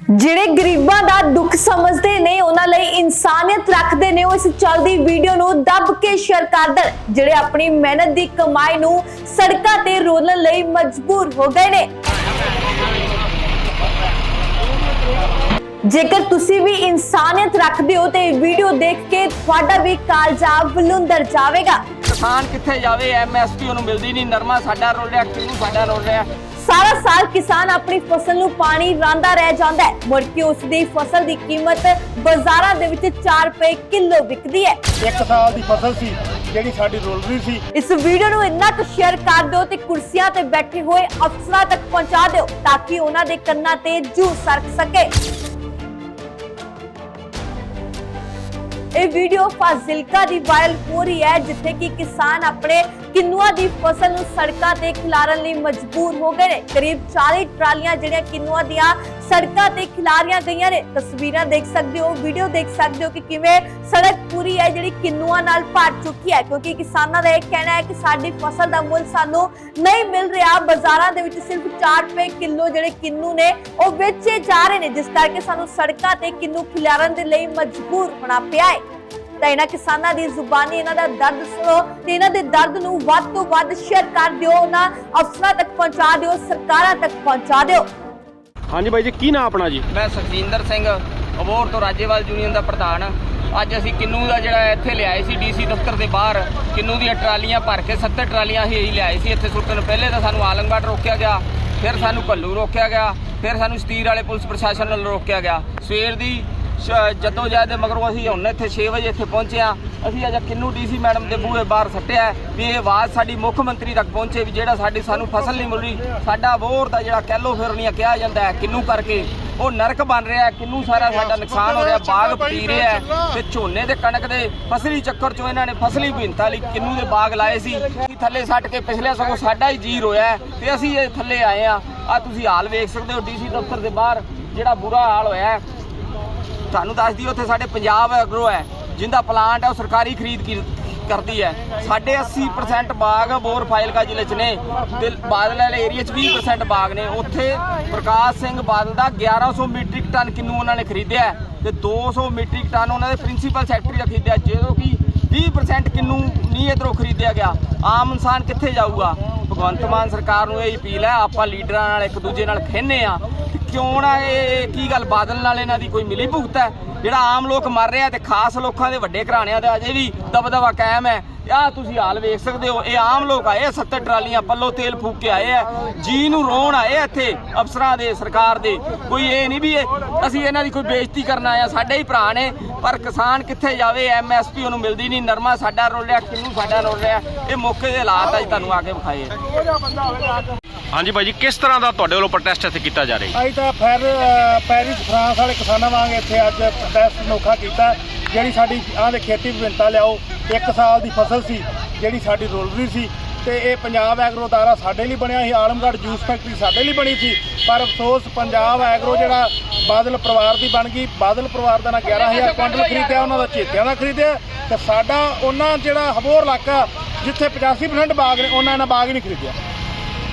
ਜਿਹੜੇ ਗਰੀਬਾਂ ਦਾ ਦੁੱਖ ਸਮਝਦੇ ਨੇ, ਉਹਨਾਂ ਲਈ ਇਨਸਾਨੀਅਤ ਰੱਖਦੇ ਨੇ, ਉਹ ਇਸ ਚੱਲਦੀ ਵੀਡੀਓ ਨੂੰ ਦੱਬ ਕੇ ਸ਼ੇਅਰ ਕਰ ਦੇਣ। ਜਿਹੜੇ ਆਪਣੀ ਮਿਹਨਤ ਦੀ ਕਮਾਈ ਨੂੰ ਸੜਕਾਂ ਤੇ ਰੋਲਣ ਲਈ ਮਜਬੂਰ ਹੋ ਗਏ ਨੇ। ਜੇਕਰ ਤੁਸੀਂ ਵੀ ਇਨਸਾਨੀਅਤ ਰੱਖਦੇ ਹੋ, ਤੇ ਇਹ ਵੀਡੀਓ ਦੇਖ ਕੇ ਤੁਹਾਡਾ ਵੀ ਕਾਲਜਾ ਬਲੁੰਦਰ ਜਾਵੇਗਾ। ਕਿਸਾਨ ਕਿੱਥੇ ਜਾਵੇ? ਐਮਐਸਪੀ ਉਹਨੂੰ ਮਿਲਦੀ ਨਹੀਂ ਨਰਮਾ ਸਾਡਾ ਰੋਲ ਰਿਹਾ, ਕਿੰਨੂ ਸਾਡਾ ਰੋਲ ਰਿਹਾ? ਸਾਰਾ ਸਾਲ ਕਿਸਾਨ ਆਪਣੀ ਫਸਲ ਨੂੰ ਪਾਣੀ ਰਾਂਦਾ ਰਹਿ ਜਾਂਦਾ ਹੈ ਮੁੜ ਕੇ ਉਸ ਦੀ ਫਸਲ ਦੀ ਕੀਮਤ ਬਾਜ਼ਾਰਾਂ ਦੇ ਵਿੱਚ 4 ਰੁਪਏ ਕਿਲੋ ਵਿਕਦੀ ਹੈ। ਇੱਕ ਸਾਲ ਦੀ ਫਸਲ ਸੀ ਜਿਹੜੀ ਸਾਡੀ ਰੁਲ ਰਹੀ ਸੀ। ਇਸ ਵੀਡੀਓ ਨੂੰ ਇੰਨਾ ਕੁ ਸ਼ੇਅਰ ਕਰ ਦਿਓ ਤੇ ਕੁਰਸੀਆਂ ਤੇ ਬੈਠੇ ਹੋਏ ਅਫਸਰਾਂ ਤੱਕ ਪਹੁੰਚਾ ਦਿਓ ਤਾਂ ਕਿ ਉਹਨਾਂ ਦੇ ਕੰਨਾਂ ਤੇ ਜੂ ਸਰਕ ਸਕੇ। ਇਹ ਵੀਡੀਓ ਫਾਜ਼ਿਲਕਾ ਦੀ ਵਾਇਰਲ ਹੋ ਰਹੀ ਹੈ, ਜਿੱਥੇ ਕਿ ਕਿਸਾਨ ਆਪਣੇ ਕਿੰਨੂਆਂ ਦੀ ਫਸਲ ਨੂੰ ਸੜਕਾਂ ਤੇ ਖਿਲਾਰਨ ਲਈ ਮਜਬੂਰ ਹੋ ਗਏ ਨੇ। ਕਰੀਬ 40 ਟਰਾਲੀਆਂ ਜਿਹੜੀਆਂ ਕਿੰਨੂਆਂ ਦੀਆਂ ਸੜਕਾਂ ਤੇ ਖਿਲਾਰੀਆਂ ਗਈਆਂ ਨੇ। ਤਸਵੀਰਾਂ ਦੇਖ ਸਕਦੇ ਹੋ ਵੀਡੀਓ ਦੇਖ ਸਕਦੇ ਹੋ ਕਿ ਕਿਵੇਂ ਸੜਕ ਪੂਰੀ ਹੈ, ਜਿਹੜੀ ਕਿੰਨੂਆਂ ਨਾਲ ਭਰ ਚੁੱਕੀ ਹੈ। ਕਿਉਂਕਿ ਕਿਸਾਨਾਂ ਦਾ ਇਹ ਕਹਿਣਾ ਹੈ ਕਿ ਸਾਡੀ ਫਸਲ ਦਾ ਮੁੱਲ ਸਾਨੂੰ ਨਹੀਂ ਮਿਲ ਰਿਹਾ। ਬਾਜ਼ਾਰਾਂ ਦੇ ਵਿੱਚ ਸਿਰਫ 4 ਰੁਪਏ ਕਿਲੋ ਜਿਹੜੇ ਕਿੰਨੂ ਨੇ, ਉਹ ਵੇਚੇ ਜਾ ਰਹੇ ਨੇ। ਜਿਸ ਕਰਕੇ ਸਾਨੂੰ ਸੜਕਾਂ ਤੇ ਕਿੰਨੂ ਖਿਲਾਰਨ ਦੇ ਲਈ ਮਜਬੂਰ ਹੋਣਾ ਪਿਆ ਹੈ। ਤਾਂ ਇਹਨਾਂ ਕਿਸਾਨਾਂ ਦੀ ਜ਼ੁਬਾਨੀ, ਇਹਨਾਂ ਦਾ ਦਰਦ ਸੁਣੋ ਤੇ ਇਹਨਾਂ ਦੇ ਦਰਦ ਨੂੰ ਵੱਧ ਤੋਂ ਵੱਧ ਸ਼ੇਅਰ ਕਰ ਦਿਓ। ਉਹਨਾਂ ਅਫਸਰਾਂ ਤੱਕ ਪਹੁੰਚਾ ਦਿਓ, ਸਰਕਾਰਾਂ ਤੱਕ ਪਹੁੰਚਾ ਦਿਓ। ਹਾਂਜੀ ਬਾਈ ਜੀ, ਕੀ ਨਾਮ ਆਪਣਾ ਜੀ? ਮੈਂ ਸੁਖਜਿੰਦਰ ਸਿੰਘ ਅਬੋਰ ਤੋਂ ਰਾਜੇਵਾਲ ਯੂਨੀਅਨ ਦਾ ਪ੍ਰਧਾਨ। ਅੱਜ ਅਸੀਂ ਕਿੰਨੂ ਦਾ ਜਿਹੜਾ ਇੱਥੇ ਲਿਆਏ ਸੀ ਡੀਸੀ ਦਫ਼ਤਰ ਦੇ ਬਾਹਰ, ਕਿੰਨੂ ਦੀਆਂ ਟਰਾਲੀਆਂ ਭਰ ਕੇ 70 ਟਰਾਲੀਆਂ ਹੀ ਅਸੀਂ ਲਿਆਏ ਸੀ ਇੱਥੇ ਸੁੱਟਣ। ਪਹਿਲੇ ਤਾਂ ਸਾਨੂੰ ਆਲਮਗੜ੍ਹ ਰੋਕਿਆ ਗਿਆ, ਫਿਰ ਸਾਨੂੰ ਕੱਲੂ ਰੋਕਿਆ ਗਿਆ, ਫਿਰ ਸਾਨੂੰ ਸਤੀਰ ਵਾਲੇ ਪੁਲਿਸ ਪ੍ਰਸ਼ਾਸਨ ਨਾਲ ਰੋਕਿਆ ਗਿਆ। ਸਵੇਰ ਦੀ ਜਦੋਂ ਜਦ ਦੇ ਮਗਰੋਂ ਅਸੀਂ ਹੁਣ ਇੱਥੇ 6 ਵਜੇ ਇੱਥੇ ਪਹੁੰਚੇ ਹਾਂ। ਅਸੀਂ ਅੱਜ ਕਿੰਨੂ ਡੀਸੀ ਮੈਡਮ ਦੇ ਬੂਹੇ ਬਾਹਰ ਸੱਟਿਆ ਵੀ ਇਹ ਆਵਾਜ਼ ਸਾਡੀ ਮੁੱਖ ਮੰਤਰੀ ਤੱਕ ਪਹੁੰਚੇ ਵੀ ਜਿਹੜਾ ਸਾਡੀ ਸਾਨੂੰ ਫਸਲ ਨਹੀਂ ਮਿਲ ਰਹੀ। ਸਾਡਾ ਵੋਰ ਦਾ ਜਿਹੜਾ ਕੈਲੋ ਫਿਰਨੀਆਂ ਕਿਹਾ ਜਾਂਦਾ ਹੈ ਕਿੰਨੂ ਕਰਕੇ। ਉਹ ਨਰਕ ਬਣ ਰਿਹਾ ਕਿੰਨੂ ਸਾਰਾ ਸਾਡਾ ਨੁਕਸਾਨ ਹੋ ਰਿਹਾ ਬਾਗ ਪਟੀ ਰਿਹਾ ਤੇ ਝੋਨੇ ਤੇ ਕਣਕ ਦੇ ਫਸਲੀ ਚੱਕਰ ਚੋਂ ਇਹਨਾਂ ਨੇ ਫਸਲੀ ਭਿੰਤਾ ਲਈ ਕਿੰਨੂ ਦੇ ਬਾਗ ਲਾਏ ਸੀ। ਥੱਲੇ ਸੱਟ ਕੇ ਪਿਛਲੇ ਸਗੋਂ ਸਾਡਾ ਹੀ ਜੀਰ ਹੋਇਆ ਤੇ ਅਸੀਂ ਇਹ ਥੱਲੇ ਆਏ ਆ ਆ ਤੁਸੀਂ ਹਾਲ ਵੇਖ ਸਕਦੇ ਹੋ ਡੀਸੀ ਦਫ਼ਤਰ ਦੇ ਬਾਹਰ ਜਿਹੜਾ ਬੁਰਾ ਹਾਲ ਹੋਇਆ ਤੁਹਾਨੂੰ ਦੱਸ ਦਈਏ, ਉੱਥੇ ਸਾਡੇ ਪੰਜਾਬ ਐਗਰੋ ਹੈ ਜਿੰਦਾ ਪਲਾਂਟ ਹੈ, ਉਹ ਸਰਕਾਰੀ ਖਰੀਦ ਕਰਦੀ ਹੈ। ਸਾਡੇ 80% ਬਾਗ ਬੋਰ ਫਾਈਲਕਾ ਜ਼ਿਲ੍ਹੇ 'ਚ ਨੇ, ਤੇ ਬਾਦਲ ਵਾਲੇ ਏਰੀਆ 'ਚ 20% ਬਾਗ ਨੇ। ਉੱਥੇ ਪ੍ਰਕਾਸ਼ ਸਿੰਘ ਬਾਦਲ ਦਾ 1100 ਮੀਟ੍ਰਿਕ ਟਨ ਕਿੰਨੂ ਉਹਨਾਂ ਨੇ ਖਰੀਦਿਆ ਹੈ, ਤੇ 200 ਮੀਟ੍ਰਿਕ ਟਨ ਉਹਨਾਂ ਦੇ ਪ੍ਰਿੰਸੀਪਲ ਸੈਕਟਰੀ ਦਾ ਖਰੀਦਿਆ ਜਦੋਂ ਕਿ 20% ਕਿੰਨੂ ਨਹੀਂ ਇਧਰੋਂ ਖਰੀਦਿਆ ਗਿਆ। ਆਮ ਇਨਸਾਨ ਕਿੱਥੇ ਜਾਊਗਾ? ਭਗਵੰਤ ਮਾਨ ਸਰਕਾਰ ਨੂੰ ਇਹ ਅਪੀਲ ਹੈ, ਆਪਾਂ ਲੀਡਰਾਂ ਨਾਲ ਇੱਕ ਦੂਜੇ ਨਾਲ ਖੇਨੇ ਆ। ਕਿਉਂ ਨਾ ਇਹ ਕੀ ਗੱਲ ਬਾਦਲ ਨਾਲ ਇਹਨਾਂ ਦੀ ਕੋਈ ਮਿਲੀ ਭੁਗਤ ਹੈ? ਜਿਹੜਾ ਆਮ ਲੋਕ ਮਰ ਰਿਹਾ ਤੇ ਖਾਸ ਲੋਕਾਂ ਦੇ ਵੱਡੇ ਘਰਾਣਿਆਂ ਦਾ ਅਜੇ ਵੀ ਦਬਦਬਾ ਕਾਇਮ ਹੈ। ਆਹ ਤੁਸੀਂ ਹਾਲ ਵੇਖ ਸਕਦੇ ਹੋ, ਇਹ ਆਮ ਲੋਕ ਆਏ 70 ਟਰਾਲੀਆਂ ਪੱਲੋ ਤੇਲ ਫੂਕ ਕੇ ਆਏ ਆ। ਜੀ ਨੂੰ ਰੋਣ ਆਏ ਇੱਥੇ ਅਫਸਰਾਂ ਦੇ, ਸਰਕਾਰ ਦੇ। ਕੋਈ ਇਹ ਨਹੀਂ ਵੀ ਅਸੀਂ ਇਹਨਾਂ ਦੀ ਕੋਈ ਬੇਇੱਜ਼ਤੀ ਕਰਨ ਆਇਆ ਸਾਡੇ ਹੀ ਭਰਾ ਨੇ। ਪਰ ਕਿਸਾਨ ਕਿੱਥੇ ਜਾਵੇ ਐਮਐਸਪੀ ਉਹਨੂੰ ਮਿਲਦੀ ਨਹੀਂ। ਨਰਮਾ ਸਾਡਾ ਰੋਲ ਰਿਹਾ, ਕਿੰਨੂ ਸਾਡਾ ਰੋਲ ਰਿਹਾ। ਇਹ ਮੌਕੇ ਦੇ ਹਾਲਾਤ ਅੱਜ ਤੁਹਾਨੂੰ ਆ ਕੇ ਵਿਖਾਏ ਹਾਂਜੀ ਬਾਈ ਜੀ ਕਿਸ ਤਰ੍ਹਾਂ ਦਾ ਤੁਹਾਡੇ ਵੱਲੋਂ ਪ੍ਰੋਟੈਸਟ ਇੱਥੇ ਕੀਤਾ ਜਾ ਰਿਹਾ ਅਸੀਂ ਤਾਂ ਫਿਰ ਪੈਰਿਸ ਫਰਾਂਸ ਵਾਲੇ ਕਿਸਾਨਾਂ ਵਾਂਗ ਇੱਥੇ ਅੱਜ ਪ੍ਰੋਟੈਸਟ ਅਨੋਖਾ ਕੀਤਾ। ਜਿਹੜੀ ਸਾਡੀ ਆਹ ਦੇ ਖੇਤੀ ਵਿਭਿੰਨਤਾ ਲਿਆਓ ਇੱਕ ਸਾਲ ਦੀ ਫਸਲ ਸੀ ਜਿਹੜੀ ਸਾਡੀ ਰੁਲ ਰਹੀ ਸੀ ਤੇ ਇਹ ਪੰਜਾਬ ਐਗਰੋ ਦਾਰਾ ਸਾਡੇ ਲਈ ਬਣਿਆ ਸੀ ਆਲਮਗੜ੍ਹ ਜੂਸ ਫੈਕਟਰੀ ਸਾਡੇ ਲਈ ਬਣੀ ਸੀ। ਪਰ ਅਫਸੋਸ ਪੰਜਾਬ ਐਗਰੋ ਜਿਹੜਾ ਬਾਦਲ ਪਰਿਵਾਰ ਦੀ ਬਣ ਗਈ ਬਾਦਲ ਪਰਿਵਾਰ ਦਾ ਨਾ 11000 ਕੁਇੰਟਲ ਖਰੀਦਿਆ ਉਹਨਾਂ ਦਾ ਚੇਤਿਆਂ ਦਾ ਖਰੀਦਿਆ ਤੇ ਸਾਡਾ ਉਹਨਾਂ ਜਿਹੜਾ ਹਬੋਰ ਇਲਾਕਾ ਜਿੱਥੇ 85% ਬਾਗ ਨੇ ਉਹਨਾਂ ਨੇ ਬਾਗ ਹੀ ਨਹੀਂ ਖਰੀਦਿਆ।